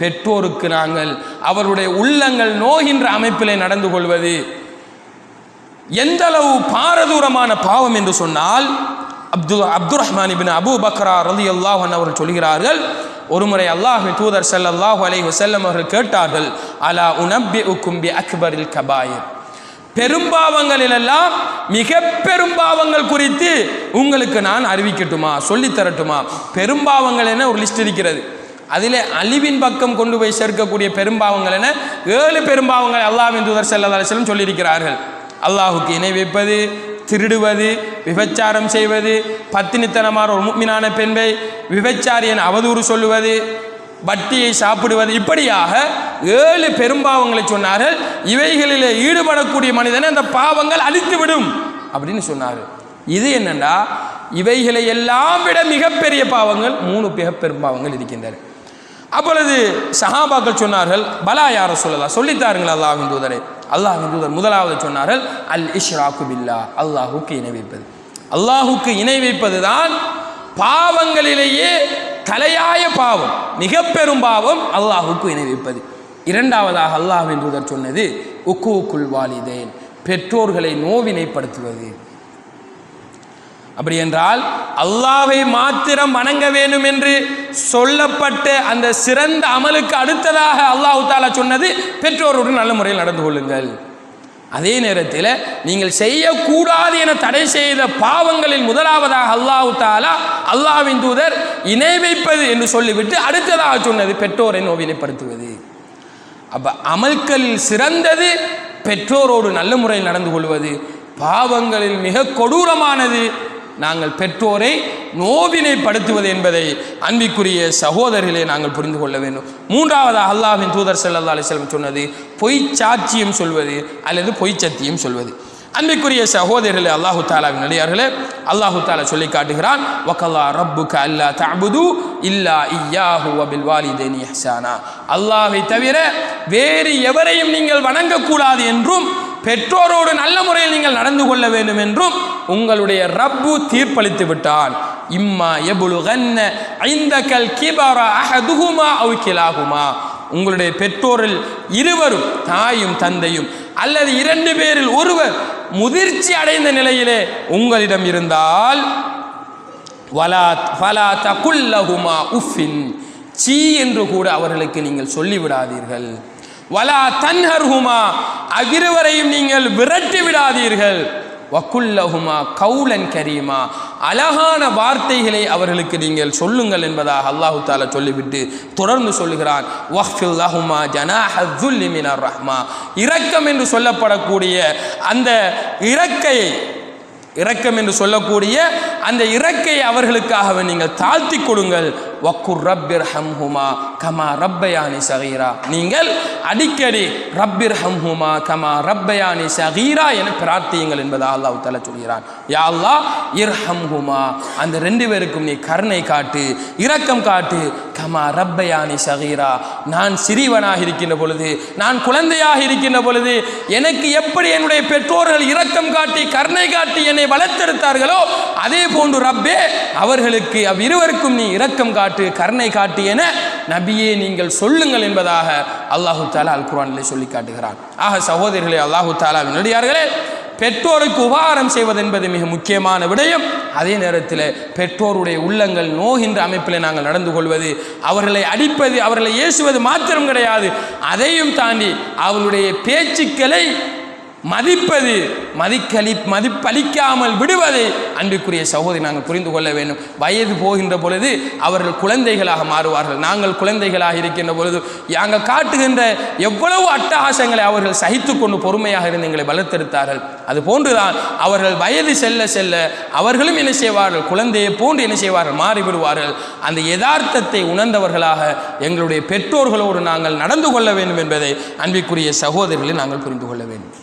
பெற்றோருக்கு நாங்கள் அவருடைய உள்ளங்கள் நோகின்ற அமைப்பிலே நடந்து கொள்வது. எந்த அளவு பாரதூரமான பாவம் என்று சொன்னால் Abdul Abdul Rahman ibn Abu Bakra ரதி அல்லாஹ் அவர்கள் சொல்கிறார்கள் ஒருமுறை அல்லாஹ் தூதர் ஸல்லல்லாஹு அலைஹி வஸல்லம் அவர்கள் கேட்டார்கள் அலா உனப்பி உக்கும்பி அக்பரில் கபாயர்? பெரும்பாவங்களிலெல்லாம் மிக பெரும்பாவங்கள் குறித்து உங்களுக்கு நான் அறிவிக்கட்டுமா சொல்லித்தரட்டுமா? பெரும்பாவங்கள் என ஒரு லிஸ்ட் இருக்கிறது. அதிலே அழிவின் பக்கம் கொண்டு போய் சேர்க்கக்கூடிய பெரும்பாவங்கள் என ஏழு பெரும்பாவங்கள் அல்லாஹ்வின் தூதர் ஸல்லல்லாஹு சொல்லியிருக்கிறார்கள். அல்லாஹுக்கு இணை வைப்பது திருடுவது விபச்சாரம் செய்வது பத்தினித்தனமான ஒரு முக்மினான பெண்பை விபச்சாரியன் அவதூறு சொல்லுவது வட்டியை சாப்பிடுவது இப்படியாக ஏழு பெரும்பாவங்களை சொன்னார்கள். இவைகளில் ஈடுபடக்கூடிய மனிதனை அந்த பாவங்கள் அழித்துவிடும் அப்படின்னு சொன்னார்கள். இது என்னென்னா இவைகளை எல்லாம் விட மிகப்பெரிய பாவங்கள் மூணு மிக பெரும்பாவங்கள் இருக்கின்றன. அப்பொழுது சஹாபாக்கள் சொன்னார்கள் பலா யார சொல்லலா சொல்லித்தாருங்கள் அல்லாஹின் தூதரை. அல்லாஹின் தூதர் முதலாவது சொன்னார்கள் அல் இஷ்ராக்கு பில்லா அல்லாஹுக்கு இணை வைப்பது. அல்லாஹுக்கு இணை வைப்பது தான் பாவங்களிலேயே தலையாய பாவம் மிக பெரும் பாவம் அல்லாஹுக்கு இணை வைப்பது. இரண்டாவதாக அல்லாஹ் தூதர் சொன்னது உக்குவுக்குள் வாலிதேன். பெற்றோர்களை நோவினைப்படுத்துவது. அப்படி என்றால் அல்லாவை மாத்திரம் வணங்க வேண்டும் என்று சொல்லப்பட்ட அந்த சிறந்த அமலுக்கு அடுத்ததாக அல்லாஹு தாலா சொன்னது பெற்றோருடன் நல்ல முறையில் நடந்து கொள்ளுங்கள். அதே நேரத்தில் நீங்கள் செய்யக்கூடாது என தடை செய்த பாவங்களில் முதலாவதாக அல்லாஹு தாலா அல்லாவின் தூதர் இணை வைப்பது என்று சொல்லிவிட்டு அடுத்ததாக சொன்னது பெற்றோரை நோவினைப்படுத்துவது. அப்ப அமல்களில் சிறந்தது பெற்றோரோடு நல்ல முறையில் நடந்து கொள்வது. பாவங்களில் மிக கொடூரமானது நாங்கள் பெற்றோரை நோவினைப்படுத்துவது என்பதை அன்பிக்குரிய சகோதரர்களே நாங்கள் புரிந்து கொள்ள வேண்டும். மூன்றாவதாக அல்லாஹ்வின் தூதர் ஸல்லல்லாஹு அலைஹி சொன்னது பொய் சாட்சியம் சொல்வது அல்லது பொய் சத்தியம் சொல்வது. அன்பிற்குரிய சகோதரர்களே அல்லாஹு தாலாவின் நிலையார்களே அல்லாஹு தாலா சொல்லி காட்டுகிறான் வக்கல்லா ரப்புக்கு அல்லா தஅபுது இல்லா இய்யாஹு அபில் வாலிதைனி இஹ்சானா அல்லாஹை தவிர வேறு எவரையும் நீங்கள் வணங்கக்கூடாது என்றும் பெற்றோரோடு நல்ல முறையில் நீங்கள் நடந்து கொள்ள வேண்டும் என்றும் உங்களுடைய ரப்பு தீர்ப்பளித்து விட்டான். இம்மா எபுலுகன்ன ஐந்தகல் கிபாரா அஹதுகுமா அவுக்கிலாகுமா உங்களுடைய பெற்றோரில் இருவரும் தாயும் தந்தையும் அல்லது இரண்டு பேரில் ஒருவர் முதிர்ச்சி அடைந்த நிலையிலே உங்களிடம் இருந்தால் வலா ஃபலா தகுல்லஹுமா உஃபின். சீ என்று கூட அவர்களுக்கு நீங்கள் சொல்லிவிடாதீர்கள். வலா தன்ஹர்ஹுமா அவ்விருவரையும் நீங்கள் விரட்டி விடாதீர்கள் வக்குல்லஹுமா கவுலன் கரீமா. அழகான வார்த்தைகளை அவர்களுக்கு நீங்கள் சொல்லுங்கள் என்பதாக அல்லாஹு தாலா சொல்லிவிட்டு தொடர்ந்து சொல்லுகிறான். வஃபில்லஹுமா ஜனாஹ ரஹ்மா. இரக்கம் என்று சொல்லப்படக்கூடிய அந்த இறக்கையை இரக்கம் என்று சொல்லக்கூடிய அந்த இறக்கையை அவர்களுக்காக நீங்கள் தாழ்த்தி கொடுங்கள் வக்குர் ரப்பிர் ஹம்ஹுமா கமா ரப்பயானி சகீரா. நீங்கள் அடிக்கடி ரப்பிர் ஹம்ஹுமா கமா ரப்பயானி சகீரா என பிரார்த்தியுங்கள் என்பதாக அல்லாஹ் தலை சொல்கிறான். யா இர் ஹம்ஹுமா அந்த ரெண்டு பேருக்கும் நீ கருணை காட்டு இரக்கம் காட்டு. கமா ரப்பயானி சகீரா நான் சிறியவனாக இருக்கின்ற பொழுது நான் குழந்தையாக இருக்கின்ற பொழுது எனக்கு எப்படி என்னுடைய பெற்றோர்கள் இரக்கம் காட்டி கருணை காட்டி என்னை வளர்த்தெடுத்தார்களோ அதே போன்று ரப்பே அவர்களுக்கு அவ்விருவருக்கும் நீ இரக்கம் காட்டு கருணை காட்டு என நபியே நீங்கள் சொல்லுங்கள் என்பதாக அல்லாஹு தாலா அல் குரானிலே சொல்லி காட்டுகிறான். ஆக சகோதரிகளே அல்லாஹு தாலாவின் நடிகார்களே பெற்றோருக்கு உபகாரம் செய்வது என்பது மிக முக்கியமான விடயம். அதே நேரத்தில் பெற்றோருடைய உள்ளங்கள் நோகின்ற அமைப்பில் நாங்கள் நடந்து கொள்வது அவர்களை அடிப்பது அவர்களை ஏசுவது மாத்திரம் கிடையாது. அதையும் தாண்டி அவர்களுடைய பேச்சுக்களை மதிப்பது மதிக்களி மதிப்பளிக்காமல் விடுவதை அன்பிற்குரிய சகோதரி நாங்கள் புரிந்து கொள்ள வேண்டும். வயது போகின்ற பொழுது அவர்கள் குழந்தைகளாக மாறுவார்கள். நாங்கள் குழந்தைகளாக இருக்கின்ற பொழுது நாங்கள் காட்டுகின்ற எவ்வளவு அட்டகாசங்களை அவர்கள் சகித்து கொண்டு பொறுமையாக இருந்து எங்களை வளர்த்தெடுத்தார்கள். அது போன்றுதான் அவர்கள் வயது செல்ல செல்ல அவர்களும் என்ன செய்வார்கள்? குழந்தையை போன்று என்ன செய்வார்கள்? மாறிவிடுவார்கள். அந்த யதார்த்தத்தை உணர்ந்தவர்களாக எங்களுடைய பெற்றோர்களோடு நாங்கள் நடந்து கொள்ள வேண்டும் என்பதை அன்பிற்குரிய சகோதரிகளை நாங்கள் புரிந்து கொள்ள வேண்டும்.